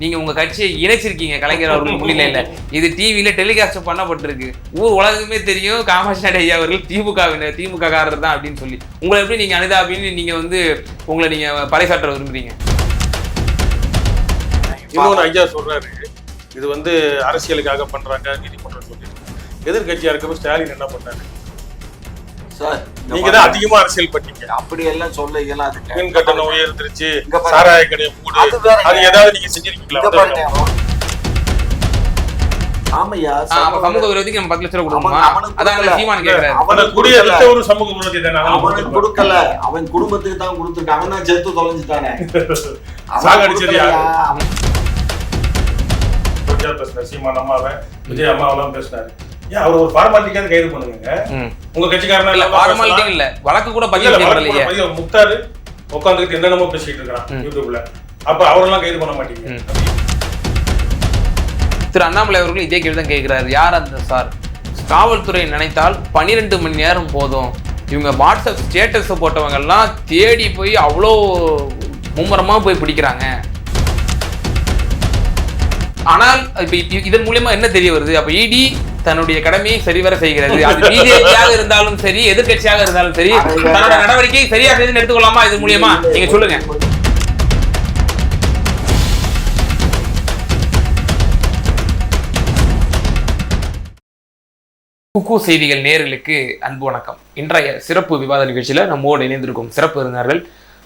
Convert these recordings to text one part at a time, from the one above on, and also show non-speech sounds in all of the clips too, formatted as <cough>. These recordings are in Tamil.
நீங்கள் உங்கள் கட்சியை இணைச்சிருக்கீங்க கலைஞர் அவர்கள் இல்லை இது டிவியில டெலிகாஸ்ட் பண்ணப்பட்டிருக்கு. ஊர் உலகமே தெரியும் காமாட்சி ஐயா அவர்கள் திமுகவினர் திமுக காரர் தான் அப்படின்னு சொல்லி. உங்களை எப்படி நீங்கள் அனிதா அப்படின்னு நீங்கள் வந்து உங்களை நீங்கள் பறைசாற்ற விரும்புறீங்க? இன்னொரு ஐயா சொல்றாரு. இது வந்து அரசியலுக்காக பண்றாங்க நீதிமன்றம் சொல்லி எதிர்கட்சியா இருக்கப்ப ஸ்டாலின் என்ன பண்ணாரு? சார் நீங்க தான். அதிகமா அரசியல் பண்ணீங்க அப்படி எல்லாம் சொல்ல இயலாது மின் கட்டணம் உயர்ந்துருச்சு. சாராய கடையை மூடு அது. அது ஏதாவது நீங்க செஞ்சிருக்கீங்களா. ஆமையா ஆமா, சமூக விரோதிக்கு நம்ம பத்து லட்சம் கொடுக்கணுமா அதான். சீமான் குடிய ஒரு சமூக விரோதி தானே அவனுக்கு. கொடுக்கல அவன் குடும்பத்துக்கு தான் கொடுத்துருக்கான் அவன் தான் செத்து தொலைஞ்சிட்டானே <laughs> சாகடிச்சது யாரு? சீமான் அம்மாவை விஜய் அம்மாவெல்லாம் பேசினாரு ஏன் அவர் ஒரு ஃபார்மாலிட்டிக்காவது கைது பண்ணுங்க ம். உங்க கட்சிக்காரனா இல்ல இல்லாம ஃபார்மாலிட்டி பேசலாம். இல்ல. வழக்கு கூட இல்ல, பதிவு இல்ல, வழக்கு செய்யப்படலையே. போட பதிவு முக்தாரு உட்காந்துக்கிட்டு என்னென்னமோ பேசிட்டு இருக்கான் ம். யூடியூப்ல. அப்ப அவரெல்லாம் கைது பண்ண மாட்டீங்க. ம். திரு அண்ணாமலை அவர்கள் இதே கேள்வி தான் கேட்கிறாரு. யார் அந்த சார்? காவல்துறை நினைத்தால் பன்னிரெண்டு மணி நேரம் போதும். இவங்க வாட்ஸ்அப் ஸ்டேட்டஸ் போட்டவங்க எல்லாம் தேடி போய் அவ்வளோ மும்முரமா போய் பிடிக்கிறாங்க. ஆனால் இப்ப இதன் மூலியமா என்ன தெரிய வருது? அப்ப இடி தன்னுடைய கடமையை சரிவர செய்கிறது. அது <laughs> பிஜேபியாக இருந்தாலும் சரி எதிர்க்கட்சியாக இருந்தாலும் சரி தன்னோட நடவடிக்கை சரியா செய்து எடுத்துக்கொள்ளாமா இது மூலியமா நீங்க சொல்லுங்க. குக்கு செய்திகள் நேர்களுக்கு அன்பு வணக்கம். இன்றைய சிறப்பு விவாத நிகழ்ச்சியில நம்மோடு இணைந்திருக்கும் சிறப்பு விருந்தினர்கள்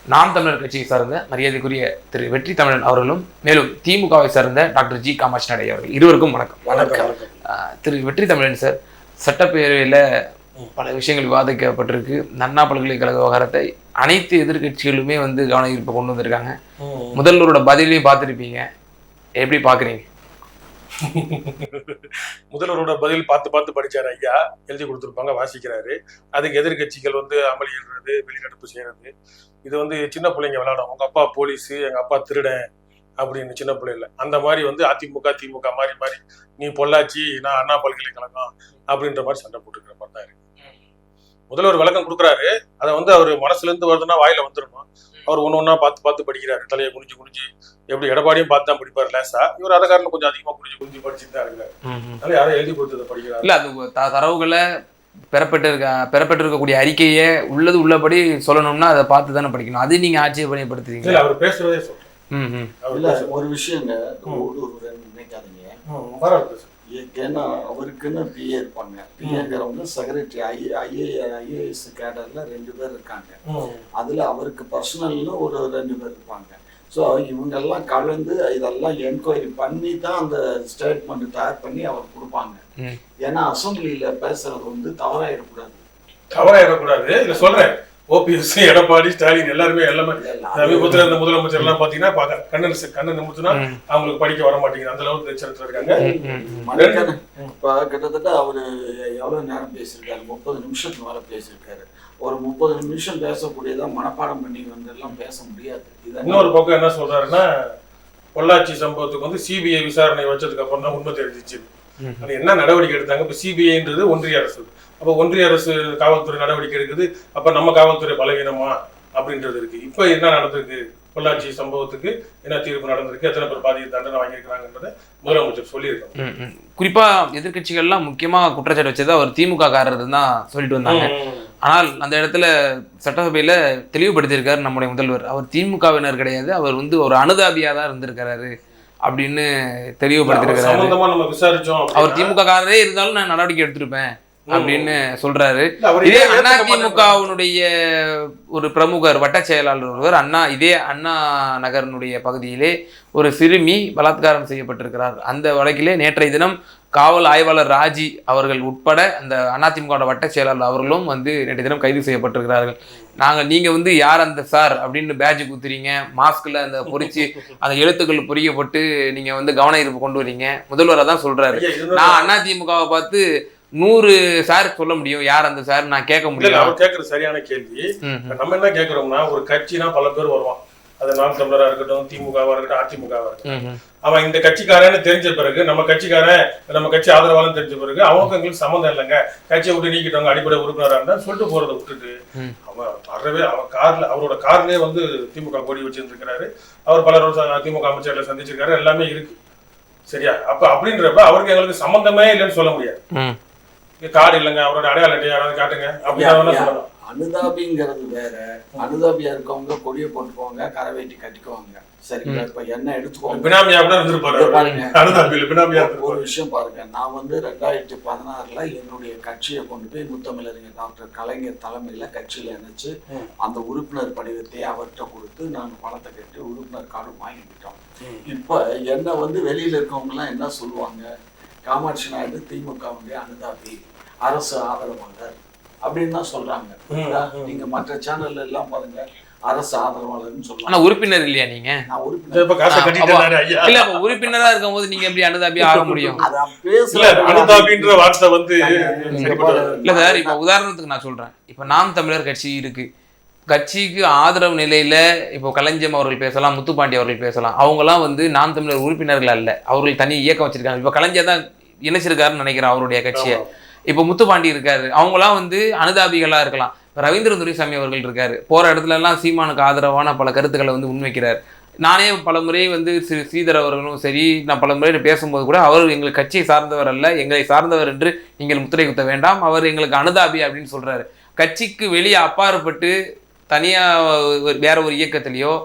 நாம் தமிழர் கட்சியை சார்ந்த மரியாதைக்குரிய திரு வெற்றி தமிழன் அவர்களும் மேலும் திமுகவை சார்ந்த டாக்டர் ஜி காமாட்சி நாயுடு அவர்கள். இருவருக்கும் வணக்கம் வணக்கம். திரு வெற்றி தமிழன் சார் சட்டப்பேரவையில் பல விஷயங்கள் விவாதிக்கப்பட்டிருக்கு. அண்ணா பல்கலைக்கழக விவகாரத்தை அனைத்து எதிர்க்கட்சிகளுமே வந்து கவன ஈர்ப்பு கொண்டு வந்திருக்காங்க. முதல்வரோட பதிலையும் பார்த்துருப்பீங்க. எப்படி பார்க்குறீங்க? <laughs> முதல்வரோட பதில் பார்த்து பார்த்து படிச்சாரு ஐயா. எழுதி கொடுத்துருப்பாங்க வாசிக்கிறாரு. அதுக்கு எதிர்க்கட்சிகள் வந்து அமளியிடுறது வெளிநடப்பு செய்யறது. இது வந்து சின்ன பிள்ளைங்க விளையாடும். உங்க அப்பா போலீஸ் எங்க அப்பா திருடன். அப்படின்னு சின்ன பிள்ளைல அந்த மாதிரி வந்து அதிமுக திமுக மாறி மாறி நீ பொள்ளாச்சி நான் அண்ணா பல்கலைக்கழகம் அப்படின்ற மாதிரி சண்டை போட்டுக்கிற மாதிரி தான் இருக்கு. முதல்வர் விளக்கம் கொடுக்குறாரு. அதை வந்து அவர் மனசுல இருந்து வருதுன்னா வாயில வந்துடணும் அவர் ஒண்ணு ஒண்ணா பார்த்து பார்த்து படிக்கிறாரு. தலையை குனிஞ்சு குனிஞ்சு எப்படி எடப்பாடியும் பார்த்து தான் படிப்பார் லேசா. இவர் அதை காரணம் கொஞ்சம் அதிகமா குனிஞ்சு குனிஞ்சு படிச்சுட்டு தான் இருக்காரு. அதனால யாரும் எழுதி கொடுத்ததை படிக்கிறாரு. இல்ல அது தரவுகளை பெறப்பட்டிருக்க பெறப்பட்டிருக்கக்கூடிய அறிக்கையை உள்ளது உள்ளபடி சொல்லணும்னா அதை பார்த்து தானே படிக்கணும். அது நீங்க ஆட்சேபனைப்படுத்துறீங்க இல்ல அவர் பேசுறதே அவர் இல்ல. ஒரு விஷயங்க. ஒரு ரெண்டு நினைக்காதீங்க. ஏன்னா அவருக்குன்னு பிஏ இருப்பாங்க. பிஏங்கிறவங்க செக்ரட்டரி ஐ ஐஏ ஐஏஎஸ் கேடர்ல ரெண்டு பேர் இருக்காங்க. அதுல அவருக்கு பர்சனல்ல ஒரு ரெண்டு பேர் இருப்பாங்க. ஸோ இவங்கெல்லாம் கலந்து இதெல்லாம் என்கொயரி பண்ணி தான் அந்த ஸ்டேட்மெண்ட் தயார் பண்ணி அவர் கொடுப்பாங்க. ஏன்னா அசம்பிளியில பேசுறது வந்து தவறாயிடக்கூடாது. தவறாயிடக்கூடாது. இல்ல சொல்றேன். ஓபிஎஸ் எடப்பாடி ஸ்டாலின் எல்லாருமே எல்லாமே சமீபத்துல இந்த முதலமைச்சர் எல்லாம் பாத்தீங்கன்னா பாக்க கண்ணன் கண்ணன் நிமித்துனா. அவங்களுக்கு படிக்க வர மாட்டேங்குது. அந்த அளவுக்கு எச்சரித்துல இருக்காங்க. இப்ப கிட்டத்தட்ட அவரு எவ்வளவு நேரம் பேசியிருக்காரு? முப்பது நிமிஷத்துக்கு மேல பேசியிருக்காரு. ஒரு முப்பது நிமிஷம் பேசக்கூடியதா மனப்பாடம் பண்ணி வந்து எல்லாம் பேச முடியாது. இன்னொரு பக்கம் என்ன சொல்றாருன்னா பொள்ளாச்சி சம்பவத்துக்கு வந்து சிபிஐ விசாரணை வச்சதுக்கு அப்புறம் தான் உண்மை தெரிஞ்சிச்சு. அது என்ன நடவடிக்கை எடுத்தாங்க? இப்ப சிபிஐன்றது ஒன்றிய அரசு. அப்ப ஒன்றிய அரசு காவல்துறை நடவடிக்கை எடுக்குது. அப்ப நம்ம காவல்துறை பலவீனமா? அப்படின்றது இருக்கு. இப்ப என்ன நடந்திருக்கு? பொள்ளாச்சி சம்பவத்துக்கு என்ன தீர்ப்பு நடந்திருக்கு? எத்தனை பேர் பாதிய தண்டனை வாங்கியிருக்கிறாங்கன்றத முதலமைச்சர் சொல்லியிருக்காங்க ம், ம். குறிப்பா எதிர்க்கட்சிகள்லாம் முக்கியமா குற்றச்சாட்டு வச்சது அவர் திமுக காரர் தான் சொல்லிட்டு வந்தாங்க. ஆனால் அந்த இடத்துல சட்டசபையில தெளிவுபடுத்தியிருக்காரு நம்முடைய முதல்வர். அவர் திமுகவினர் கிடையாது. அவர் வந்து ஒரு அனுதாபியா தான் இருந்திருக்கிறாரு. அப்படின்னு விசாரிச்சோம் அவர் திமுக காரரே இருந்தாலும் நான் நடவடிக்கை எடுத்திருப்பேன் அப்படின்னு சொல்றாரு. இதே அண்ணா? திமுகவினுடைய ஒரு பிரமுகர் வட்ட செயலாளர் ஒருவர் அண்ணா இதே அண்ணா நகரனுடைய பகுதியிலே ஒரு சிறுமி பலாத்காரம் செய்யப்பட்டிருக்கிறார். அந்த வழக்கிலே நேற்றைய தினம் காவல் ஆய்வாளர் ராஜி அவர்கள் உட்பட அந்த அதிமுக வட்ட செயலாளர் அவர்களும் வந்து நேற்றைய தினம் கைது செய்யப்பட்டிருக்கிறார்கள். நாங்கள் நீங்க வந்து யார் அந்த சார் அப்படின்னு பேட்ஜ் குத்துறீங்க மாஸ்க்ல அந்த பொறிச்சு அந்த எழுத்துக்கள் பொறிக்கப்பட்டு நீங்க வந்து கவன ஈர்ப்பு கொண்டு வரீங்க. முதல்வர் தான் இது நான் அண்ணா திமுகவை பார்த்து நூறு சார் சொல்ல முடியும் யார் அந்த சார் நான் கேட்க முடியும். அவர் கேக்குறது சரியான கேள்வி. நம்ம என்ன கேக்குறோம்னா ஒரு கட்சினா பல பேர் வருவான். அது நாம் தமிழரா இருக்கட்டும் திமுகவா இருக்கட்டும் அதிமுகவா இருக்கட்டும். அவன் இந்த கட்சிக்காரன்னு தெரிஞ்ச பிறகு நம்ம கட்சிக்காரன் நம்ம கட்சி ஆதரவாளன் தெரிஞ்ச பிறகு அவனுக்கு எங்களுக்கு சம்மந்தம் இல்லைங்க. கட்சியை விட்டு நீக்கிட்டவங்க அடிப்படை உறுப்பினரா இருந்தா சொல்லிட்டு போறதை விட்டுட்டு. அவன் வரவே அவன் கார்ல அவரோட கார்லயே வந்து திமுக கொடி வச்சிருந்திருக்கிறாரு. அவர் பல வருஷம் திமுக அமைச்சர்களை சந்திச்சிருக்காரு. எல்லாமே இருக்கு. சரியா? அப்ப அப்படின்றப்ப அவருக்கு எங்களுக்கு சம்பந்தமே இல்லைன்னு சொல்ல முடியாது. கார்டு இல்லைங்க. அவரோட அடையாள அட்டை யாராவது காட்டுங்க. அப்படின்னு சொல்லலாம். அனுதாபிங்கிறது வேற. அனுதாபியா இருக்கவங்க கொடியை போட்டுக்குவாங்க கரை வெட்டி கட்டிக்குவாங்க. சரிங்களா? இப்ப என்ன எடுத்துக்கோங்க? ஒரு விஷயம் பாருங்க. நான் வந்து ரெண்டாயிரத்தி பதினாறுல என்னுடைய கட்சியை கொண்டு போய் முத்தமிழறிஞர் டாக்டர் கலைஞர் தலைமையில கட்சியில இணைச்சு. அந்த உறுப்பினர் படிவத்தை அவர்கிட்ட கொடுத்து நாங்க பணத்தை கட்டி உறுப்பினர் கார்டு வாங்கிக்கிட்டோம். இப்ப என்ன வந்து வெளியில இருக்கவங்க எல்லாம் என்ன சொல்லுவாங்க? காமாட்சி நாயுடு திமுகவுடைய அனுதாபி அரசு ஆதரவாளர். அப்படின்னு தான் சொல்றாங்க. நீங்க மற்ற சேனல்ல எல்லாம் பாருங்க. அரசு ஆதரவாளர்னு ஆனா சொல்லுவாங்க உறுப்பினர் இல்லையா நீங்க? நான் உறுப்பினர் இப்ப காசை கட்டிட்டு ஐயா. இல்ல அப்ப உறுப்பினரா இருக்கும்போது நீங்க எப்படி அனுதாபி ஆக முடியும்? அதான் இல்ல பேசல அனுதாபின்ற வார்த்தை வந்து. இல்ல சார் இப்ப உதாரணத்துக்கு நான் சொல்றேன். இப்ப நாம் தமிழர் கட்சி இருக்கு. கட்சிக்கு ஆதரவு நிலையில இப்போ கலைஞம் அவர்கள் பேசலாம் முத்துப்பாண்டி அவர்கள் பேசலாம். அவங்கலாம் வந்து நாம் தமிழர் உறுப்பினர்கள் அல்ல. அவர்கள் தனி இயக்கம் வச்சிருக்காங்க. இப்ப கலைஞர் தான் இணைச்சிருக்காருன்னு நினைக்கிறேன் அவருடைய கட்சியை. இப்போ முத்துப்பாண்டி இருக்காரு. அவங்களாம் வந்து அனுதாபிகளாக இருக்கலாம். ரவீந்திர துரைசாமி அவர்கள் இருக்காரு. போகிற இடத்துலலாம் சீமானுக்கு ஆதரவான பல கருத்துக்களை வந்து முன்வைக்கிறார். நானே பல முறை வந்து ஸ்ரீ ஸ்ரீதர் அவர்களும் சரி நான் பல முறை பேசும்போது கூட அவர் எங்கள் கட்சியை சார்ந்தவர் அல்ல எங்களை சார்ந்தவர் என்று நீங்கள் முத்திரை குத்த வேண்டாம். அவர் எங்களுக்கு அனுதாபி அப்படின்னு சொல்கிறாரு கட்சிக்கு வெளியே அப்பாற்பட்டு தனியாக ஒரு- வேற ஒரு இயக்கத்திலேயோ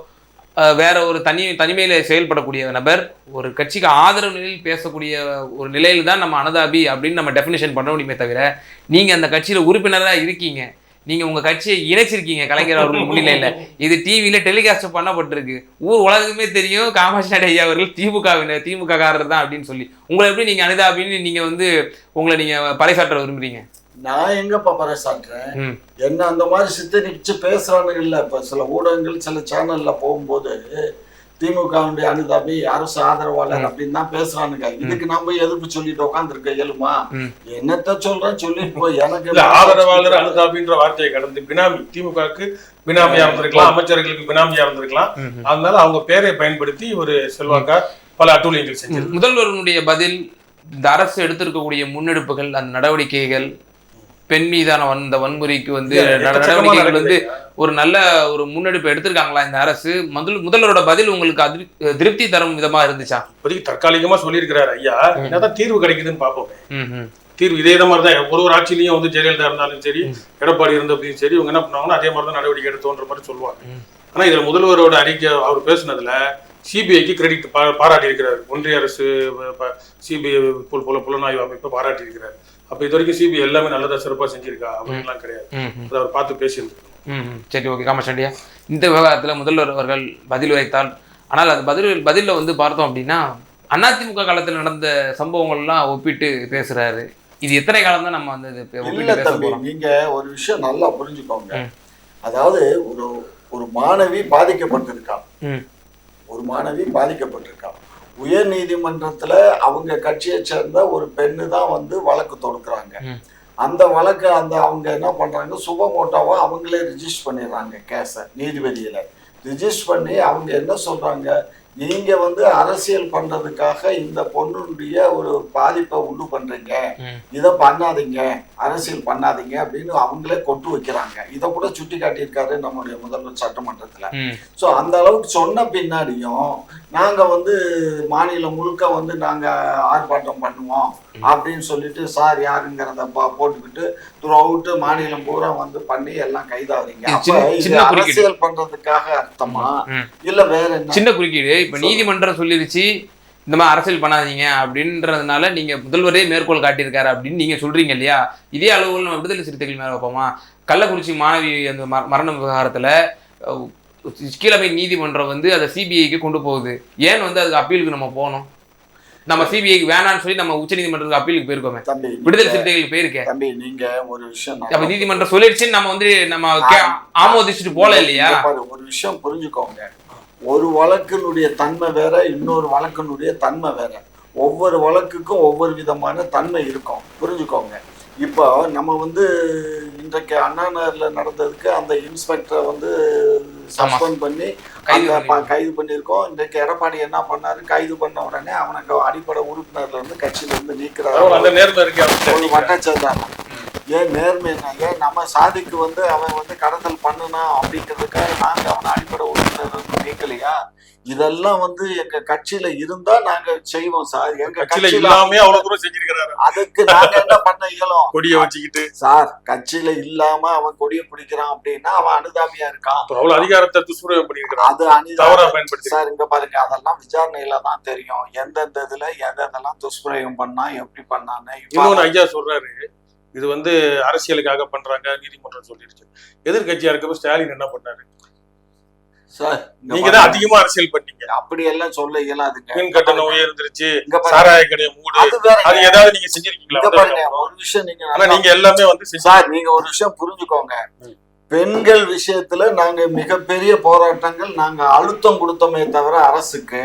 வேற ஒரு தனி தனிமையில் செயல்படக்கூடிய நபர் ஒரு கட்சிக்கு ஆதரவு நிலையில் பேசக்கூடிய ஒரு நிலையில் தான் நம்ம அனதாபி அப்படின்னு நம்ம டெஃபினேஷன் பண்ண முடியுமே தவிர நீங்கள் அந்த கட்சியில் உறுப்பினராக இருக்கீங்க. நீங்கள் உங்கள் கட்சியை இணைச்சிருக்கீங்க கலைஞர் அவர்கள் முன்னிலையில். இது டிவியில் டெலிகாஸ்ட் பண்ணப்பட்டிருக்கு. ஊர் உலகமே தெரியும். காமாட்சி ஐயா அவர்கள் திமுகவினர் திமுக காரர் தான் அப்படின்னு சொல்லி. உங்களை எப்படி நீங்கள் அனுதாபின்னு நீங்கள் வந்து உங்களை நீங்கள் பறைசாற்ற விரும்புகிறீங்க நான் எங்கப்பா பறைசாட்டுறேன் என்ன அந்த மாதிரி சித்தரிச்சு பேசுறானுங்க இல்ல. இப்ப சில ஊடகங்கள் சில சேனல்ல போகும்போது திமுகவுடைய அனுதாபி அரசு ஆதரவாளர் அப்படின்னு தான் பேசுறானுங்க. இதுக்கு நம்ம எதிர்ப்பு சொல்லிட்டு உட்காந்துருக்க இயலுமா. என்னத்த சொல்றேன் சொல்லிட்டு போய் எனக்கு ஆதரவாளர் அனுதாபின்ற வார்த்தையை கடந்து பினாமி திமுகவுக்கு பினாமியா இருந்திருக்கலாம் அமைச்சர்களுக்கு பினாமியா இருந்திருக்கலாம். அதனால அவங்க பேரை பயன்படுத்தி ஒரு செல்வாக்கா பல அட்டூழியங்கள் செஞ்சது முதல்வருடைய பதில் இந்த அரசு எடுத்திருக்கக்கூடிய முன்னெடுப்புகள் அந்த நடவடிக்கைகள் பெண் மீதான இந்த வன்முறைக்கு வந்து நடவடிக்கைகள் வந்து. ஒரு நல்ல ஒரு முன்னெடுப்பு எடுத்திருக்காங்களா இந்த அரசு? முதல் முதல்வரோட பதில் உங்களுக்கு திருப்தி தரும் விதமா இருந்துச்சா? இப்போதைக்கு தற்காலிகமா சொல்லியிருக்கிறாரு ஐயா. என்னதான் தீர்வு கிடைக்குதுன்னு பார்ப்போமே. தீர்வு இதே மாதிரி தான் ஒரு ஒரு ஆட்சியிலையும் வந்து ஜெயலலிதா இருந்தாலும் சரி எடப்பாடி இருந்தப்பையும் சரி இவங்க என்ன பண்ணுவாங்கன்னா அதே மாதிரி தான் நடவடிக்கை எடுத்தோன்ற மாதிரி சொல்லுவாங்க. ஆனா இதுல முதல்வரோட அறிக்கை அவர் பேசுனதுல சிபிஐக்கு கிரெடிட் பாராட்டி இருக்கிறார் ஒன்றிய அரசு சிபிஐ புல புலனாய்வு அமைப்பை பாராட்டி இருக்கிறார் அப்ப இது வரைக்கும் சிபிஐ எல்லாமே நல்லதா சிறப்பா செஞ்சிருக்கா? அப்படின்லாம் கிடையாது. அதை அவர் பார்த்து பேசியிருந்திருக்கணும். ம் ம். சரி ஓகே. காமச்சண்டியா இந்த விவகாரத்தில் முதல்வர் அவர்கள் பதில் வைத்தால் ஆனால் அது பதில் பதிலில் வந்து பார்த்தோம் அப்படின்னா அதிமுக காலத்தில் நடந்த சம்பவங்கள்லாம் ஒப்பிட்டு பேசுறாரு. இது எத்தனை காலம் தான் நம்ம வந்து நீங்க ஒரு விஷயம் நல்லா புரிஞ்சுக்கோங்க. அதாவது ஒரு ஒரு மாணவி பாதிக்கப்பட்டிருக்கா ம். ஒரு மாணவி பாதிக்கப்பட்டிருக்கா உயர் நீதிமன்றத்துல அவங்க கட்சியை சேர்ந்த ஒரு பெண்ணு தான் வந்து வழக்கு தொடுக்குறாங்க. அந்த வழக்கு அந்த அவங்க என்ன பண்றாங்க? சுபமோட்டோவா அவங்களே ரிஜிஸ்டர் பண்ணிடுறாங்க கேஸை நீதிபதியில. ரிஜிஸ்டர் பண்ணி அவங்க என்ன சொல்றாங்க? நீங்க வந்து அரசியல் பண்றதுக்காக இந்த பொண்ணுடைய ஒரு பாதிப்பை உண்டு பண்றீங்க. இதை பண்ணாதீங்க. அரசியல் பண்ணாதீங்க அப்படின்னு அவங்களே கொட்டு வைக்கிறாங்க. இதை கூட சுட்டி காட்டியிருக்காரு நம்முடைய முதல்வர் சட்டமன்றத்துல. ஸோ அந்த அளவுக்கு சொன்ன பின்னாடியும் நாங்க வந்து மாநிலம் முழுக்க வந்து நாங்க ஆர்ப்பாட்டம் பண்ணுவோம் அப்படின்னு சொல்லிட்டு சார் யாருங்கிறத பா- போட்டுக்கிட்டு த்ரூஅவுட் மாநிலம் பூரா வந்து பண்ணி எல்லாம் குறுக்கீடு. அரசியல் பண்றதுக்காக அர்த்தமா. இல்ல வேற என்ன? சின்ன குறுக்கீடு. இப்ப நீதிமன்றம் சொல்லிருச்சு இந்த மாதிரி அரசியல் பண்ணாதீங்க அப்படின்றதுனால நீங்க முதல்வரே மேற்கோள் காட்டியிருக்காரு அப்படின்னு நீங்க சொல்றீங்க இல்லையா? இதே அளவுகள் நம்ம விடுதலை சிறுத்தைகள் மேல வைப்போமா? கள்ளக்குறிச்சி மாணவி அந்த மர- மரண விவகாரத்துல கீழமை நீதிமன்றம் வந்து அதை சிபிஐக்கு கொண்டு போகுது. ஏன் வந்து அதுக்கு அப்பீலுக்கு நம்ம போகணும்? நம்ம சிபிஐக்கு வேணாம்னு சொல்லி நம்ம உச்ச நீதிமன்றத்துக்கு அப்பீலுக்கு போயிருக்கோமே. விடுதலை சிறுத்தைகளுக்கு போயிருக்கேன் தம்பி நீங்க ஒரு விஷயம் அப்ப நீதிமன்றம் சொல்லிடுச்சுன்னு நம்ம வந்து நம்ம ஆமோதிச்சுட்டு போல இல்லையா? ஒரு விஷயம் புரிஞ்சுக்கோங்க. ஒரு வழக்கினுடைய தன்மை வேற இன்னொரு வழக்கினுடைய தன்மை வேற. ஒவ்வொரு வழக்குக்கும் ஒவ்வொரு விதமான தன்மை இருக்கும். புரிஞ்சுக்கோங்க. இப்போ நம்ம வந்து இன்றைக்கு அண்ணா நகர்ல நடந்ததுக்கு அந்த இன்ஸ்பெக்டரை வந்து சஸ்பெண்ட் பண்ணி கைது பண்ணியிருக்கோம். இன்றைக்கு எடப்பாடி என்ன பண்ணாரு? கைது பண்ண உடனே அவனுக்கு அடிப்படை உறுப்பினர்ல இருந்து கட்சியில இருந்து நீக்கிறாரு. அவர்கிட்ட. வட்டச்சேர்ந்தாங்க ஏன் நேர்மைனா ஏன் நம்ம சாதிக்கு வந்து அவன் வந்து கடத்தல் பண்ணுனா அப்படிங்கிறதுக்காக நாங்க அவனை அடிப்படை உறுப்பினர் நீக்கலையா இதெல்லாம் வந்து எங்க கட்சியில இருந்தா நாங்க செய்வோம் சார். எங்க கட்சியில இல்லாமே அவ்வளவு தூரம் செஞ்சிருக்கிறாரு. அதுக்கு நாங்க என்ன பண்ண இயலும்? கொடியை வச்சுக்கிட்டு. சார் கட்சியில இல்லாம அவன் கொடியை பிடிக்கிறான் அப்படின்னா அவன் அனுதாபியா இருக்கான். அவ்வளவு அதிகாரத்தை துஷ்பிரயோகம் பண்ணிருக்கிறான் அது அனுதாபம் பயன்படுத்தி சார் இங்க பாருங்க அதெல்லாம் விசாரணையில தான் தெரியும். எந்தெந்த இதுல எந்தெந்தெல்லாம் துஷ்பிரயோகம் பண்ணா எப்படி பண்ணான்னு. இன்னொன்னு ஐயா சொல்றாரு இது வந்து அரசியலுக்காக பண்றாங்க நீதிமன்றம் சொல்லிருச்சு எதிர்கட்சியா இருக்கப்ப ஸ்டாலின் என்ன பண்ணாரு? நீங்க தான் அதிகமா அரசியல் பண்ணீங்க. அப்படி எல்லாம் சொல்ல இயலாதுங்க மின் கட்டணம் உயர்ந்துருச்சு சாராய கடையை மூடு. அது ஏதாவது நீங்க செஞ்சிருக்கீங்களா? ஒரு விஷயம் நீங்க ஆனா நீங்க எல்லாமே வந்து சார் நீங்க ஒரு விஷயம் புரிஞ்சுக்கோங்க. பெண்கள் விஷயத்துல நாங்க மிகப்பெரிய போராட்டங்கள் நாங்க அழுத்தம் கொடுத்தோமே தவிர அரசுக்கு.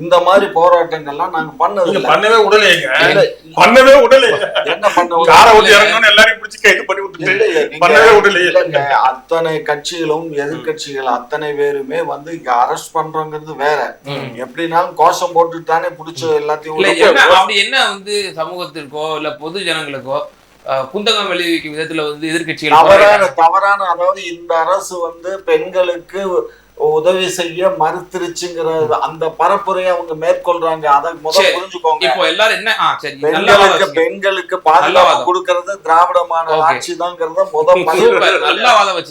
இந்த மாதிரி போராட்டங்கள்லாம் நாங்க பண்ணது. பண்ணவே உடலையேங்க இல்ல, பண்ணவே உடலையே என்ன பண்ண காரை ஓட்டி இறங்கணும்னு எல்லாரையும் பிடிச்சி கைது பண்ணி விட்டுட்டு பண்ணவே. இல்லைங்க, அத்தனை கட்சிகளும் எதிர்கட்சிகள் அத்தனை பேருமே வந்து இங்க அரெஸ்ட் பண்றோங்கிறது வேற. எப்படினாலும் கோஷம் போட்டுட்டு தானே புடிச்ச எல்லாத்தையும் போட்டு- அப்படி என்ன வந்து சமூகத்திற்கோ இல்ல பொது ஜனங்களுக்கோ அஹ், குந்தகம் விளைவிக்கும் விதத்துல வந்து எதிர்க்கட்சிகள் தவறான தவறான அதாவது இந்த அரசு வந்து பெண்களுக்கு உதவி செய்ய மறுத்துருச்சுங்கிற அந்த பரப்புரையை அவங்க மேற்கொள்றாங்க. அதை முதல். புரிஞ்சுக்கோங்க. இப்போ எல்லாரும் என்ன? பெண்களுக்கு பாதுகாப்பு. கொடுக்கறது திராவிட மாடல் Okay. ஆட்சி தாங்கிறத முதல்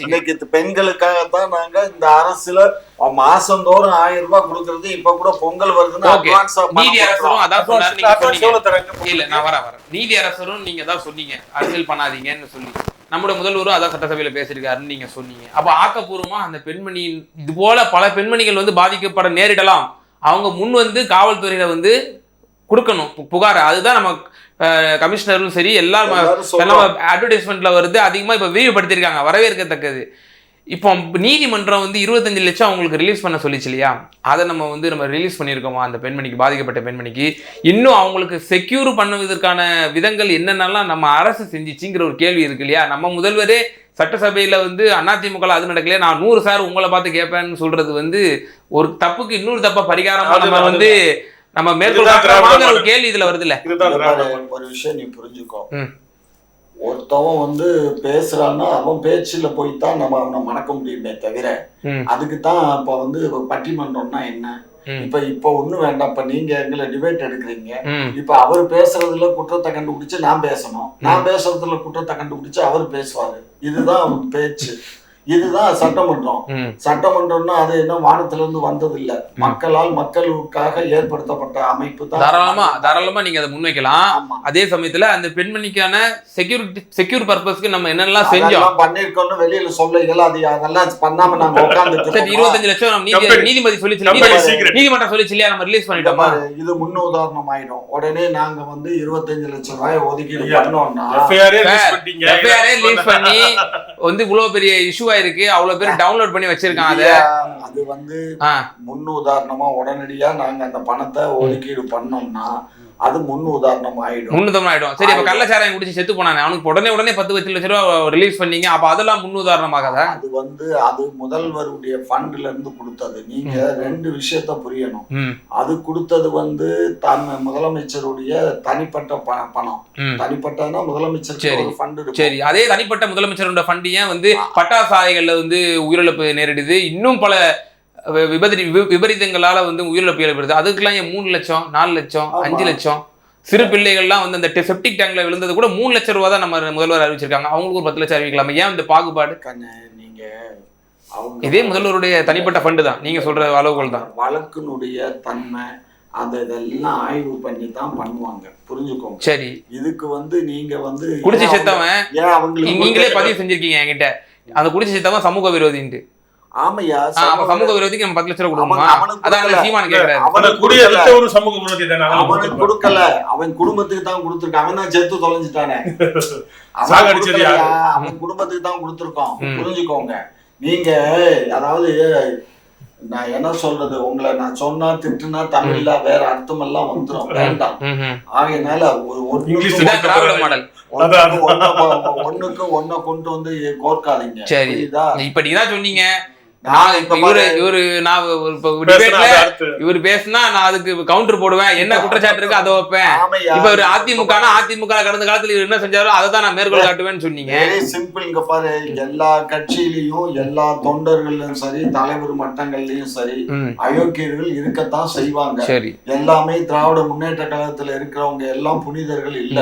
இன்னைக்கு பெண்களுக்காகத்தான் நாங்க இந்த அரசுல மாசந்தோறும் ஆயிரம் ரூபாய் கொடுக்கறது. இப்ப கூட பொங்கல் வருதுன்னு. அட்வான்ஸா நீதி அரசரும் அதான் சொன்னாரு. நீங்க advance சொன்னீங்க. எவ்வளவு தராங்க? இல்ல நான் வரேன் வரேன். நீதி அரசரும் நீங்க தான் சொன்னீங்க. அரசியல் பண்ணாதீங்கன்னு சொல்லி. நம்முடைய முதல்வரும் அதான் சட்டசபையில பேசியிருக்காருன்னு நீங்க சொன்னீங்க. அப்ப ஆக்கப்பூர்வமா அந்த பெண்மணியின் இது போல பல பெண்மணிகள் வந்து பாதிக்கப்பட நேரிடலாம். அவங்க முன் வந்து காவல்துறையில வந்து கொடுக்கணும் புகார். அதுதான் நம்ம கமிஷனரும் சரி எல்லாரும். அட்வர்டைஸ்மெண்ட்ல வருது அதிகமா இப்ப விரிவுபடுத்தியிருக்காங்க வரவேற்கத்தக்கது. இப்போ நீதிமன்றம் வந்து இருபத்தஞ்சு லட்சம் அவங்களுக்கு ரிலீஸ் பண்ண சொல்லிச்சு இல்லையா? அதை நம்ம வந்து நம்ம ரிலீஸ் பண்ணியிருக்கோமா? அந்த பெண்மணிக்கு பாதிக்கப்பட்ட பெண்மணிக்கு. இன்னும் அவங்களுக்கு செக்யூர் பண்ணுவதற்கான விதங்கள் என்னென்னலாம் நம்ம அரசு செஞ்சிச்சுங்கிற ஒரு கேள்வி இருக்கு இல்லையா? நம்ம முதல்வரே சட்டசபையில வந்து அதிமுக அது நடக்கலையா? நான் நூறு சார் உங்களை பார்த்து கேட்பேன்னு சொல்றது வந்து ஒரு தப்புக்கு இன்னொரு தப்பா பரிகாரமா நம்ம வந்து நம்ம மேற்கொள்ள ஒரு கேள்வி இதுல வருது இல்ல இதுதான் ஒரு விஷயம் நீ புரிஞ்சுக்கோ. ஒருத்தவன் வந்து பேசுறான்னா அவன் பேச்சுல போய் தான் நம்ம அவனை மணக்க முடியுமே தவிர. அதுக்கு தான் இப்ப வந்து பட்டிமன்றம்னா என்ன. இப்ப இப்ப ஒண்ணும் வேண்டாம். இப்ப நீங்க எங்களை டிபேட் எடுக்கிறீங்க. இப்ப அவர் பேசுறதுல குற்றத்தை கண்டுபிடிச்சு நான் பேசணும். நான் பேசுறதுல குற்றத்தை கண்டுபிடிச்சு அவர் பேசுவாரு. இதுதான் பேச்சு. இதுதான் சட்டமன்றம். சட்டமன்றம்னா அது என்ன வானத்துல இருந்து வந்தது இல்ல மக்களால் மக்களுக்காக ஏற்படுத்தப்பட்ட அமைப்பு தான். தாராளமா தாராளமா நீங்க அதை முன்வைக்கலாம். அதே சமயத்துல அந்த பெண்மணிக்கான செக்யூரிட்டி செக்யூர் பர்பஸ்க்கு நம்ம என்னென்னலாம் செஞ்சோம். பண்ணிருக்கோம்னு வெளியில சொல்ல இயலாது. அதெல்லாம் பண்ணாம நாங்க சரி உட்கார்ந்துட்டு இருபத்தஞ்சு லட்சம் நீதிமதி company நீதிமன்றம் சொல்லிச்சு இல்லையா நம்ம ரிலீஸ் பண்ணிட்டோமா? இது முன் உதாரணம் ஆயிடும் உடனே நாங்க வந்து இருபத்தஞ்சு லட்சம் ரூபாய் ஒதுக்கீடு பண்ணோம்னா பண்ணி வந்து இவ்வளவு பெரிய இஷ்யூ ஆயிருக்கு அவ்வளவு பேர் டவுன்லோட் பண்ணி வச்சிருக்கான் அதை வந்து ஆ. முன் உதாரணமா உடனடியா நாங்க அந்த பணத்தை ஒதுக்கீடு பண்ணோம்னா அது முன் உதாரணம் ஆயிடும். முன்னுதாரணம் ஆயிடும். சரி இப்ப கள்ளச்சாராயம் குடிச்சு செத்து போனானே அவனுக்கு உடனே உடனே பத்து பத்து லட்சம் ரூபாய் ரிலீஸ் பண்ணீங்க அப்ப அதெல்லாம் முன்னுதாரணமாகாதா அது வந்து அது முதல்வருடைய ஃபண்ட்ல இருந்து கொடுத்தது. நீங்க ரெண்டு விஷயத்த புரியணும். அது கொடுத்தது வந்து தன் முதலமைச்சருடைய தனிப்பட்ட பணம். தனிப்பட்டனா முதலமைச்சருக்கு சரி. ஃபண்ட் சரி. அதே தனிப்பட்ட முதலமைச்சரோட ஃபண்ட் ஏன் வந்து பட்டாசாலைகள்ல வந்து உயிரிழப்பு நேரிடுது? இன்னும் பல விபதி விபரீதங்களால வந்து உயிரிழப்பு ஏற்படுது. அதுக்கெல்லாம் ஏன் மூணு லட்சம் நாலு லட்சம். அஞ்சு லட்சம்? சிறு பிள்ளைகள்லாம் வந்து அந்த செப்டிக் டேங்க்ல விழுந்தது கூட மூணு லட்சம் ரூபா தான் நம்ம முதல்வர் அறிவிச்சிருக்காங்க. அவங்களுக்கு ஒரு பத்து லட்சம் அறிவிக்கலாமா. ஏன் இந்த பாகுபாடு? நீங்க இதே முதல்வருடைய தனிப்பட்ட ஃபண்டு தான். நீங்க சொல்ற அளவுகள் தான். வழக்கினுடைய தன்மை அந்த இதெல்லாம் ஆய்வு பண்ணி தான் பண்ணுவாங்க. புரிஞ்சுக்கோங்க. சரி. இதுக்கு வந்து நீங்க வந்து குடிச்சு செத்தவன் நீங்களே பதிவு செஞ்சிருக்கீங்க என்கிட்ட. அந்த குடிச்சு செத்தவன் சமூக விரோதின்ட்டு. ஆமையா? சமூக விரோதிக்கு நம்ம பத்து லட்சம் கொடுக்கணுமா? அதான். சீமான் கேக்குறாரு. ஒரு சமூக விரோதி தானே அதனால அவனுக்கு. கொடுக்கல. அவன் குடும்பத்துக்கு தான் கொடுத்துருக்கான். அவன் தான் செத்து தொலைஞ்சிட்டானே. <laughs> அவன் சாகடிச்சது கொடுக்கலையா? யாரு? அவன் குடும்பத்துக்கு தான் கொடுத்துருக்கோம். புரிஞ்சுக்கோங்க. நீங்க அதாவது நான் என்ன சொல்றது? உங்களை நான் சொன்னா திட்டுனா தமிழ்ல வேற அர்த்தம் எல்லாம் வந்துரும் வேண்டாம். ஆகையினால ஒரு ஒண்ணுக்கு ஒன்ன கொண்டு வந்து கோர்க்காதீங்க. இப்ப நீங்க தான் சொன்னீங்க. நான் இப்ப இவரு இவரு நான் இப்ப பேசுனா டிபேட்ல. இவர் பேசுனா நான் அதுக்கு கவுண்டர் போடுவேன். என்ன குற்றச்சாட்டு இருக்கு அதை வைப்பேன். இப்ப இவர் அதிமுக அதிமுக கடந்த காலத்துல இவர் என்ன செஞ்சாரோ அதை தான் நான் மேற்கோள் காட்டுவேன்னு சொன்னீங்க. சிம்பிள் இங்க பாரு. எல்லா கட்சியிலயும் எல்லா தொண்டர்கள்லயும் சரி தலைவர் மட்டங்கள்லயும் சரி அயோக்கியர்கள் இருக்கத்தான் செய்வாங்க. சரி. எல்லாமே திராவிட முன்னேற்ற கழகத்துல இருக்கிறவங்க எல்லாம் புனிதர்கள் இல்ல.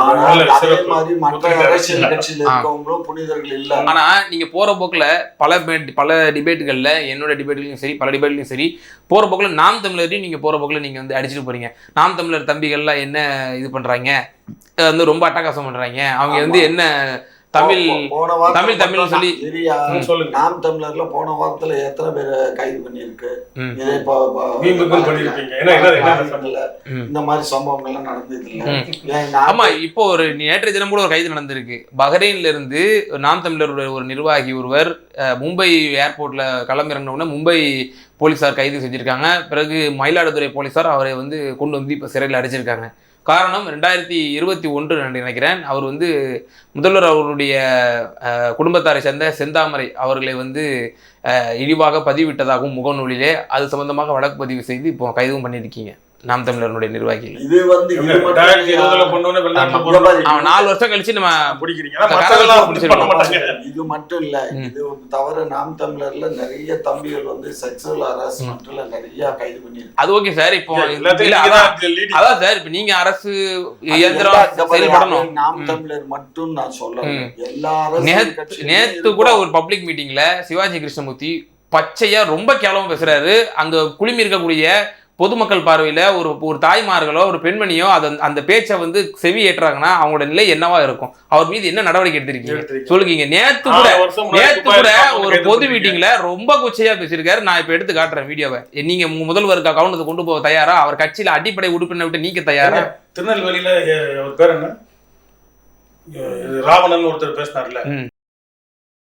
ஆனால் அதே சிறப்பு. மாதிரி மற்ற. அரசியல் கட்சியில இருக்கவங்களும் புனிதர்கள் இல்ல. ஆனா நீங்க போற போக்குல பல பல டிபேட்டுகள்ல என்னோட டிபேட்லயும் சரி பல டிபேட்லயும் சரி போற போக்குல நாம் தமிழரையும் நீங்க போற போக்குல நீங்க வந்து அடிச்சுட்டு போறீங்க. நாம் தமிழர் தம்பிகள்லாம் என்ன இது பண்றாங்க? அஹ் வந்து ரொம்ப அட்டகாசம் பண்றாங்க. அவங்க வந்து என்ன தமிழ் போன வாரத்துல தமிழ் மட்டும் சொல்லி- சொல்லுங்க. நாம் தமிழர்ல போன வாரத்துல எத்தனை பேர் கைது பண்ணிருக்கு ம். இதே. இந்த மாதிரி சம்பவங்கள்லாம் நடந்தது இல்ல ஆமா இப்போ ஒரு நேற்றைய தினம் கூட ஒரு கைது நடந்திருக்கு. பஹ்ரைன்ல இருந்து நாம் தமிழருடைய ஒரு நிர்வாகி ஒருவர் மும்பை ஏர்போர்ட்ல களமிறங்கின உடனே மும்பை போலீசார் கைது செஞ்சிருக்காங்க. பிறகு மயிலாடுதுறை போலீசார் அவரை வந்து கொண்டு வந்து இப்போ சிறையில் அடைச்சிருக்காங்க. காரணம் ரெண்டாயிரத்தி இருபத்தி ஒன்று நான் நினைக்கிறேன். அவர் வந்து முதல்வர் அவருடைய குடும்பத்தாரை சேர்ந்த செந்தாமரை அவர்களை வந்து இழிவாக பதிவிட்டதாகவும் முகநூலிலே அது சம்பந்தமாக வழக்கு பதிவு செய்து இப்போ கைதும் பண்ணியிருக்கீங்க. நாம் தமிழர்களுடைய நிர்வாகிகள். இது வந்து நாலு வருஷம் கழிச்சு நம்ம பிடிக்கிறீங்க. இது மட்டும் இல்ல. இது தவிர நாம் தமிழர்ல நிறைய தம்பிகள் வந்து செக்ஸுவல் ஹராஸ்மெண்ட்ல நிறைய கைது பண்ணிருக்கு அது ஓகே சார் இப்போ அதான் சார் இப்ப நீங்க அரசு செயல்படணும். நாம். தமிழர் மட்டும் நான் சொல்றேன் ம். எல்லா அரசியல் நேத்து கட்சியிலும் நேத்து கூட ஒரு பப்ளிக் மீட்டிங்ல சிவாஜி கிருஷ்ணமூர்த்தி பச்சையா ரொம்ப கேவலமா பேசுறாரு. அங்க குழுமி இருக்கக்கூடிய பொதுமக்கள் பார்வையில ஒரு ஒரு தாய்மார்களோ ஒரு பெண்மணியோ அதை அந்த பேச்சை வந்து செவி ஏற்றுறாங்கன்னா அவங்களோட நிலை என்னவா இருக்கும்? அவர் மீது என்ன நடவடிக்கை எடுத்திருக்கீங்க. சொல்லுங்க நேத்து கூட நேத்து கூட ஒரு பொது. மீட்டிங்ல ரொம்ப குச்சையா பேசியிருக்காரு. நான் இப்ப எடுத்து காட்டுறேன் வீடியோவை. நீங்க உங்க முதல்வருக்கு கவுனத்தை கொண்டு போக தயாரா? அவர் கட்சியில அடிப்படை உறுப்பினர் விட்டு நீக்க தயாரா? திருநெல்வேலியில அவர் பேர் என்ன? ராவணன் ஒருத்தர் பேசினார்ல.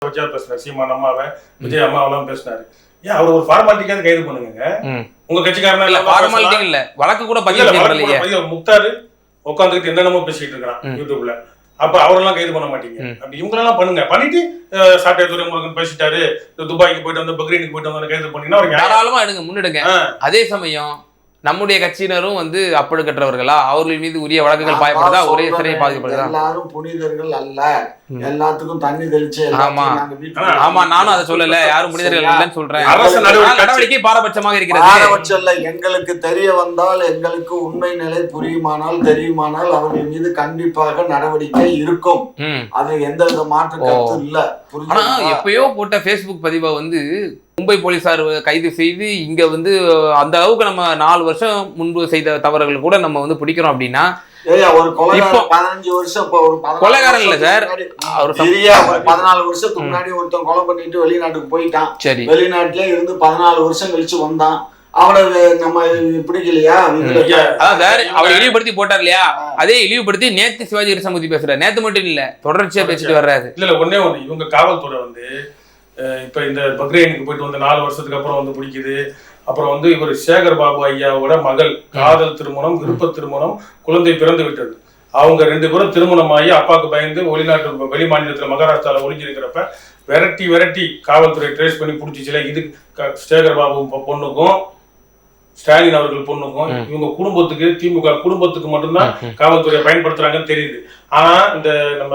பேசினார். சீமான் அம்மாவை. விஜய் அம்மாவெல்லாம் பேசினாரு. ஏன் அவர் ஒரு ஃபார்மாலிட்டிக்காவது கைது பண்ணுங்க. உங்க கட்சிக்காரனா இல்ல ஃபார்மாலிட்டி வழக்கு கூட பதிவு பதிவு- முக்தாரு உட்காந்துக்கிட்டு என்னென்னமோ பேசிட்டு இருக்கான். யூடியூப்ல அப்ப அவரெல்லாம் கைது பண்ண மாட்டீங்க. அப்படி இவங்களெல்லாம் பண்ணுங்க பண்ணிட்டு சாட்டை துறைமுருகன் பேசிட்டாரு இந்த துபாய்க்கு போயிட்டு வந்து பக்ரீனுக்கு போயிட்டு வந்து கைது பண்ணீங்கன்னா. தாராளமா எடுங்க முன்னெடுங்க. அதே சமயம் நம்முடைய கட்சியினரும் வந்து அப்பழுக்கற்றவர்களா அவர்கள் மீது உரிய வழக்குகள் பாயப்படுதா? ஒரே சொல்றேன், சிறை பாதிக்கப்படுதா எல்லாரும் புனிதர்கள் அல்ல. எல்லாத்துக்கும் தண்ணி தெளிச்சு ஆமா. ஆமா நானும் அதை சொல்லல. யாரும் புனிதர்கள்? இல்லைன்னு சொல்றேன். நடவடிக்கை- பாரபட்சமாக இருக்கிறது. பாரபட்சம் இல்ல. எங்களுக்கு தெரிய வந்தால் எங்களுக்கு உண்மை நிலை புரியுமானால் தெரியுமானால் அவர்கள் மீது கண்டிப்பாக நடவடிக்கை இருக்கும். அது எந்த வித மாற்று. கருத்து இல்ல. ஆனா எப்பயோ போட்ட ஃபேஸ்புக் பதிவை வந்து மும்பை போலீசார் கைது செய்து இங்க வந்து அந்த அளவுக்கு நம்ம நாலு வருஷம் முன்பு செய்த தவறுகள் கூட நம்ம வந்து பிடிக்கிறோம் அப்படின்னா ஒரு பதினஞ்சு வருஷம் இப்ப ஒரு பதினாலு கொலைகாரன் இல்ல சார். முன்னாடி- அவர் சம்- சரியா, ஒரு பதினாலு வருஷத்துக்கு. முன்னாடி ஒருத்தன் கொலை பண்ணிட்டு வெளிநாட்டுக்கு போயிட்டான். சரி. வெளிநாட்டுல இருந்து பதினாலு வருஷம் கழிச்சு வந்தான். அவனை நம்ம பிடிக்கலையா? சார் அவர் இழிவுபடுத்தி போட்டார் இல்லையா? அதே இழிவுபடுத்தி நேத்து சிவாஜி கிருஷ்ணமூர்த்தி பேசுறாரு. நேத்து மட்டும் இல்ல தொடர்ச்சியா. பேசிட்டு வர்றாரு. இல்ல இல்ல ஒண்ணே ஒண்ணு. இவங்க காவல்துறை வந்து இப்போ இந்த பக்ரீனுக்கு போயிட்டு வந்து நாலு வருஷத்துக்கு அப்புறம் வந்து பிடிக்குது. அப்புறம் வந்து இவர் சேகர் பாபு ஐயாவோட மகள். காதல் திருமணம் விருப்ப திருமணம் குழந்தை பிறந்து விட்டது. அவங்க ரெண்டு பேரும் திருமணமாகி அப்பாவுக்கு பயந்து வெளிநாட்டு வெளி மாநிலத்தில் மகாராஷ்டிராவில் ஒளிஞ்சிருக்கிறப்ப விரட்டி விரட்டி காவல்துறை ட்ரேஸ் பண்ணி பிடிச்சிச்சில. இது க- சேகர் பாபு பொண்ணுக்கும் ஸ்டாலின் அவர்கள் பொண்ணுக்கும். இவங்க குடும்பத்துக்கு திமுக குடும்பத்துக்கு மட்டும்தான். காவல்துறையை பயன்படுத்துறாங்கன்னு தெரியுது ஆனா இந்த நம்ம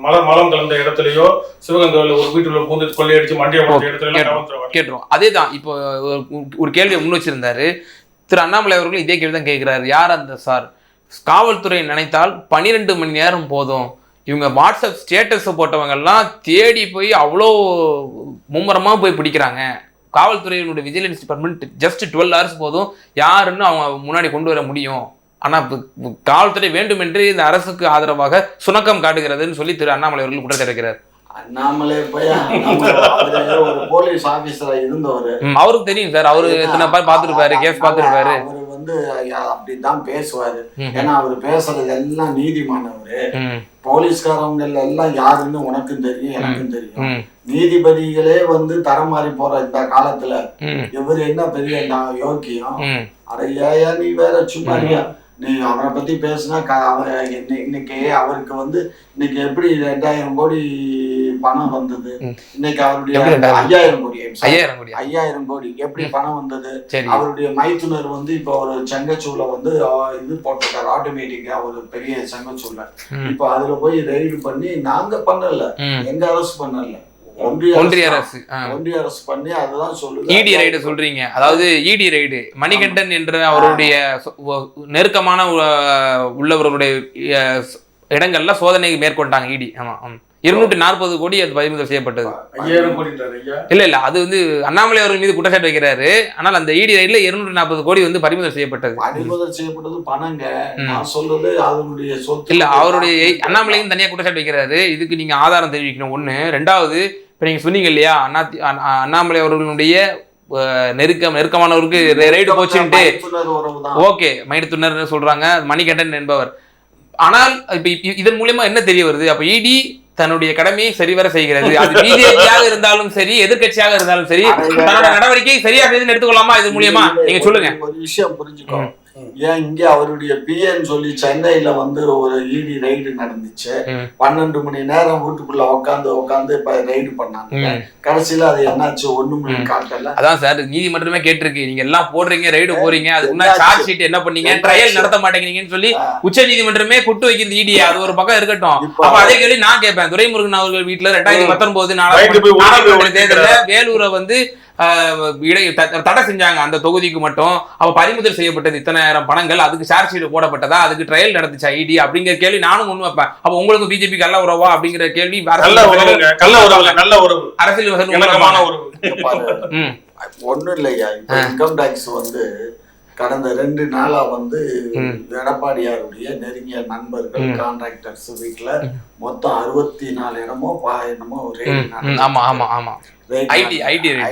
மலம் மலம் கலந்த இடத்துலயோ சிவகங்கையில ஒரு வீட்டுல பூந்து கொள்ளையடிச்சு மண்டிய உடைச்ச இடத்துல. கேட்டுரும் அதே தான் இப்போ ஒரு- கேள்வியை முன் வச்சிருந்தாரு திரு அண்ணாமலை அவர்களும் இதே கேள்வி தான் கேட்கிறாரு யார் அந்த சார் காவல்துறை நினைத்தால் பன்னிரெண்டு மணி நேரம் போதும் இவங்க வாட்ஸ்அப் ஸ்டேட்டஸ் போட்டவங்க எல்லாம் தேடி போய் அவ்வளோ மும்முரமா போய் பிடிக்கிறாங்க காவல்துறையினுடைய vigilance department just twelve hours போதும். யாருன்னு அவங்க முன்னாடி கொண்டு வர முடியும். ஆனா இப்ப காவல்துறை வேண்டுமென்றே இந்த அரசுக்கு ஆதரவாக சுணக்கம் காட்டுகிறதுன்னு சொல்லி திரு அண்ணாமலை அவர்கள் குற்றச்சாட்டுகிறார் அண்ணாமலை போலீஸ் ஆபீசரா இருந்தவர். அவருக்கு தெரியும் சார். அவரு இத்தனை பேர் பார்த்துருப்பாரு கேஸ் பார்த்துருப்பாரு. வந்து அப்படிதான் பேசுவாரு. ஏன்னா அவர் பேசுறது எல்லாம் நீதிமானவரு. போலீஸ்காரங்க எல்லாம் யாருன்னு உனக்கும் தெரியும் எனக்கும் தெரியும். நீதிபதிகளே வந்து தரம் மாறி போற இந்த காலத்துல இவர் என்ன பெரிய யோக்கியம். அட ஏயா நீ வேற சும்மா இருக்கியா? நீ அவரை பத்தி பேசுனா என்ன இன்னைக்கு அவருக்கு வந்து இன்னைக்கு எப்படி ரெண்டாயிரம் கோடி பணம் வந்தது. இன்னைக்கு அவருடைய? ஐயாயிரம் கோடி. ஐயாயிரம் கோடியா ஐயாயிரம் கோடி எப்படி பணம் வந்தது அவருடைய மைத்துனர் வந்து இப்போ ஒரு செங்கச்சூல வந்து இது போட்டிருக்காரு ஆட்டோமேட்டிக்கா ஒரு பெரிய செங்கச்சூல இப்போ அதுல போய் ரெய்டு பண்ணி நாங்க பண்ணல. எங்க அரசு பண்ணல ஒன்றிய. அரசு. ஒன்றிய அரசு பண்ணி அதுதான் சொல்லுது இடி ரைடு சொல்றீங்க அதாவது இடி ரைடு மணிகண்டன் என்ற அவருடைய நெருக்கமான உள்ளவர்களுடைய இடங்கள்ல சோதனை மேற்கொண்டாங்க இடி ஆமா ஆமா. இருநூற்றி நாற்பது கோடி அது பறிமுதல் செய்யப்பட்டது. இல்ல இல்ல அது வந்து அண்ணாமலை அவர்கள் மீது குற்றச்சாட்டு வைக்கிறாரு. ஆனால் அந்த இடி ரைட்ல இருநூற்றி நாற்பது கோடி வந்து பறிமுதல் செய்யப்பட்டது. பறிமுதல் செய்யப்பட்டது பணங்க. நான் சொல்றது அதனுடைய சொத்து. இல்ல அவருடைய அண்ணாமலையும் தனியா குற்றச்சாட்டு வைக்கிறாரு. இதுக்கு நீங்க ஆதாரம் தெரிவிக்கணும். ஒண்ணு. ரெண்டாவது இப்ப நீங்க சொன்னீங்க இல்லையா அண்ணா அண்ணா- அண்ணாமலை அவர்களுடைய நெருக்கம் நெருக்கமானவருக்கு ரைடு போச்சுன்ட்டு. ஓகே மயிடுத்துனர் சொல்றாங்க. மணிகண்டன் என்பவர். ஆனால் இப்ப இதன் மூலியமா என்ன தெரிய வருது? அப்ப இடி தன்னுடைய கடமையை சரிவர செய்கிறது. அது <laughs> பிஜேபியாக இருந்தாலும் சரி எதிர்க்கட்சியாக இருந்தாலும் சரி தன்னோட நடவடிக்கை சரியா செய்துன்னு எடுத்துக்கொள்ளாமா? இது மூலியமா? நீங்க சொல்லுங்க. ஒரு விஷயம் புரிஞ்சுக்கோ. ஏன் இங்க அவருடைய பிஎன்னு சொல்லி சென்னையில வந்து ஒரு இடி ரைடு நடந்துச்சு. பன்னெண்டு மணி நேரம் வீட்டுக்குள்ள உட்காந்து உட்காந்து இப்ப ரைடு பண்ணாங்க. கடைசியில அது என்னாச்சு? ஒண்ணுமே காட்டல அதான் சார் நீதிமன்றமே கேட்டிருக்கு. நீங்க எல்லாம் போடுறீங்க ரைடு போறீங்க. அதுக்கு முன்னாடி? சார்ஜ் ஷீட் என்ன பண்ணீங்க? ட்ரையல் நடத்த மாட்டேங்கிறீங்கன்னு சொல்லி. உச்ச நீதிமன்றமே குட்டு வைக்கிறது இடி அது ஒரு பக்கம் இருக்கட்டும். அப்ப அதே கேள்வி நான் கேட்பேன். துரைமுருகன் அவர்கள் வீட்டுல ரெண்டாயிரத்தி பத்தொன்பது போய் தேர்தல்ல வேலூரை வந்து இடை தடை செஞ்சாங்க அந்த தொகுதிக்கு மட்டும். அப்ப பறிமுதல் செய்யப்பட்டது இத்தனாயிரம் பணங்கள். அதுக்கு சார்ஜ் ஷீட் போடப்பட்டதா? அதுக்கு ட்ரையல் நடந்துச்சா ஐடி அப்படிங்கிற கேள்வி நானும் முன் வைப்பேன். அப்ப உங்களுக்கு பிஜேபி கள்ள உறவா? அப்படிங்கிற கேள்வி அரசியல் விமர்சனம் இணக்கமான உணரமான உறவு இங்க பாரு, ம். ஒண்ணும் இல்லையா? இன்கம் டாக்ஸ் வந்து கடந்த ரெண்டு நாளா வந்து. எடப்பாடியாருடைய நெருங்கிய நண்பர்கள். கான்ட்ராக்டர்ஸ் வீட்டுல மொத்தம் அறுபத்தி நாலு இடமோ என்னமோ ம், ஆமா ஆமா ஆமா. IT rate.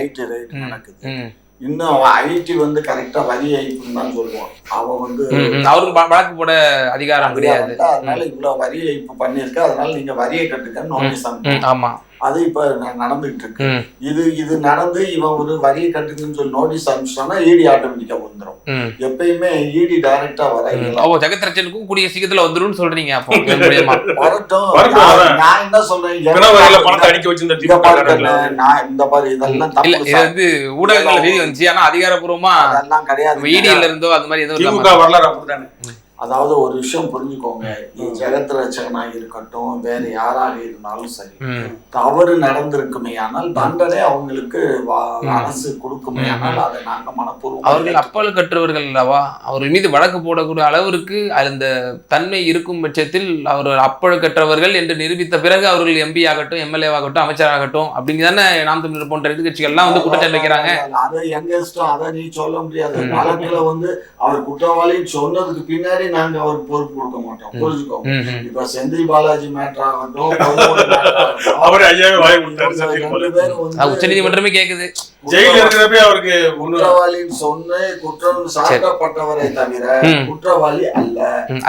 ஐடி ரேட் நடக்குது. இன்னும் அவன் ஐடி வந்து கரெக்டா வரி ஏய்ப்புன்னு தான் சொல்லுவான். அவன் வந்து. அவருக்கு வழக்கு போட அதிகாரம் கிடையாது. அதனால இவ்வளவு வரி ஏய்ப்பு பண்ணிருக்க அதனால நீங்க வரியை கட்டுக்கன்னு நோட்டீஸ் ஆமா. அது இப்ப ந- நடந்துட்டு இருக்கு இது இது நடந்து இவன் ஒரு வரியை கட்டுக்குன்னு சொல்லி நோட்டீஸ் அனுப்பிச்சிட்டான்னா இடி ஆட்டோமேட்டிக்கா வந்துரும். ம். எப்பயுமே இடி டைரக்டா வரையில ஓ ஜெகத் ரட்சனுக்கும் கூடிய சீக்கிரத்துல வந்துரும்னு சொல்றீங்க <laughs> வரட்டும். நான் என்ன சொல்றேன்? நான் இந்த பாரு இதெல்லாம் இது. வந்து ஊடகங்கள்ல செய்தி வந்துச்சு. ஆனா அதிகாரப்பூர்வமா அதெல்லாம் கிடையாது. இடியில இருந்தோ அது மாதிரி எதுவும் வரலாறு அப்படித்தானே? அதாவது ஒரு விஷயம் புரிஞ்சுக்கோங்க. இது ஜெகத் ரட்சகனாக இருக்கட்டும் வேற யாராக இருந்தாலும் சரி. தவறு நடந்திருக்குமே ஆனால் தண்டனை அவங்களுக்கு. அரசு கொடுக்குமே ஆனால் அதை நாங்க மனப்பூர்வம் அவர்கள் அப்பல் கற்றவர்கள் அல்லவா? அவர்கள் மீது வழக்கு போடக்கூடிய அளவிற்கு அந்த தன்மை இருக்கும் பட்சத்தில் அவர் அப்பல் கற்றவர்கள் என்று நிரூபித்த பிறகு அவர்கள் எம்பி ஆகட்டும் எம்எல்ஏ ஆகட்டும் அமைச்சராகட்டும் அப்படிங்க தானே நாம் தமிழர் போன்ற எதிர்கட்சிகள்லாம் வந்து குற்றச்சாட்டு வைக்கிறாங்க அது எங்க இஷ்டம்? அதை நீ சொல்ல முடியாது. வழக்குல வந்து அவர் குற்றவாளின்னு சொன்னதுக்கு பின்னாடி நாங்க அவருக்கு பொறுப்பு கொடுக்க மாட்டோம். புரிஞ்சுக்கோங்க. இப்ப செந்தில் பாலாஜி மேட்டர் ஆகட்டும் <laughs> அவரு ஐயாவே வாய் கொடுத்தாரு உச்ச நீதிமன்றமே கேக்குது. ஜெயில இருக்கிறப்பே அவருக்கு குற்றவாளின்னு சொன்ன குற்றம் சாட்டப்பட்டவரை தவிர. குற்றவாளி அல்ல.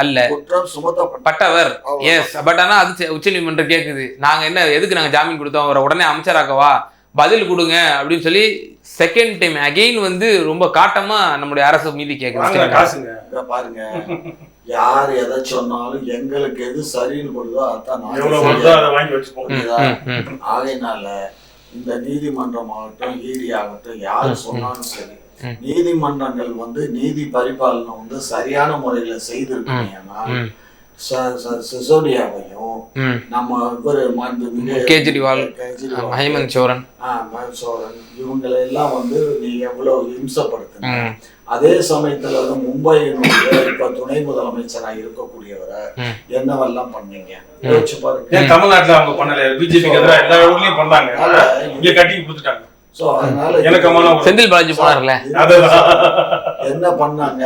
அல்ல. குற்றம் சுமத்தப்பட்ட பட்டவர். எஸ் பட் ஆனா அது உச்ச நீதிமன்றம் கேக்குது. நாங்க என்ன எதுக்கு நாங்க ஜாமீன் கொடுத்தோம்? அவரை உடனே அமைச்சராக்கவா? பதில் கொடுங்க அப்படின்னு சொல்லி செகண்ட் டைம் அகைன் வந்து ரொம்ப காட்டமா நம்முடைய அரசு மீதி காசுங்க. இங்க பாருங்க. யார் எதை சொன்னாலும் எங்களுக்கு எது சரின்னு கொடுதோ அதான். ஆகையினால இந்த நீதிமன்றம் ஆகட்டும் ஈடி ஆகட்டும் யார் சொன்னாலும் சரி. நீதிமன்றங்கள் வந்து நீதி பரிபாலனை வந்து சரியான முறையில செய்திருக்கீங்க ம். சிசோடியாவையும். நம்ம இவர் மாண்புமிகு கேஜ்ரிவால், ஹேமந்த் சோரன். சோரன். இவங்களை எல்லாம் வந்து நீ எவ்வளவு இம்சப்படுத்தின அதே சமயத்துல வந்து மும்பையினுடைய இப்ப துணை முதலமைச்சரா இருக்கக்கூடியவரை. என்னவெல்லாம் பண்ணீங்க? யோசிச்சு பாருங்க. தமிழ்நாட்டுல அவங்க பண்ணல? எதிராக எல்லா ஊர்லயும் பண்ணாங்க. இங்க கட்டி கொடுத்துட்டாங்க. சோ அதனால செந்தில் பாலாஜி போனார்ல. என்ன பண்ணாங்க.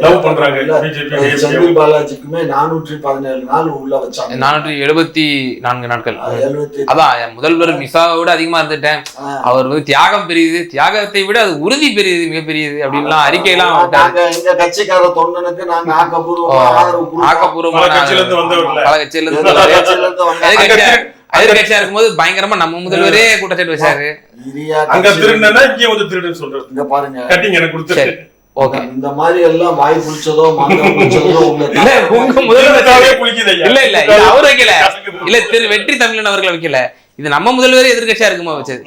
லவ் பண்றாங்க பிஜேபி செந்தில் பாலாஜிக்குமே நானூற்றி பதினேழு நாள் உள்ள வச்சாங்க. நானூற்றி எழுபத்தி நான்கு நாட்கள். அதான் முதல்வர் மிசாவை விட அதிகமா இருந்துட்டேன். அவர் வந்து தியாகம் பெரியது. தியாகத்தை விட அது உறுதி பெரியது மிகப்பெரியது அப்படின்லாம் அறிக்கையெல்லாம். நாங்க எங்க கட்சிக்கார தொண்டனுக்கு நாங்க ஆக்கப்பூர்வமா. ஆக்கப்பூர்வமான பல கட்சியில இருந்து எதிர்க்கட்சியா இருக்கும்போது பயங்கரமா நம்ம முதல்வரே கூட்டச்சாட்டு வச்சாரு. அங்க திருடுனா இங்க வந்து திருடுன்னு சொல்றது. இங்க பாருங்க. கட்டிங் எனக்கு கொடுத்து சரி. ஓகே இந்த மாதிரி எல்லாம் வாய் புளிச்சதோ மாங்காய் புளிச்சதோ <laughs> உங்க இல்ல. இல்ல அவர் வைக்கல. இல்ல திரு வெற்றி தமிழன் அவர்கள் வைக்கல. இது நம்ம முதல்வரே எதிர்க்கட்சியா இருக்குமா வச்சது?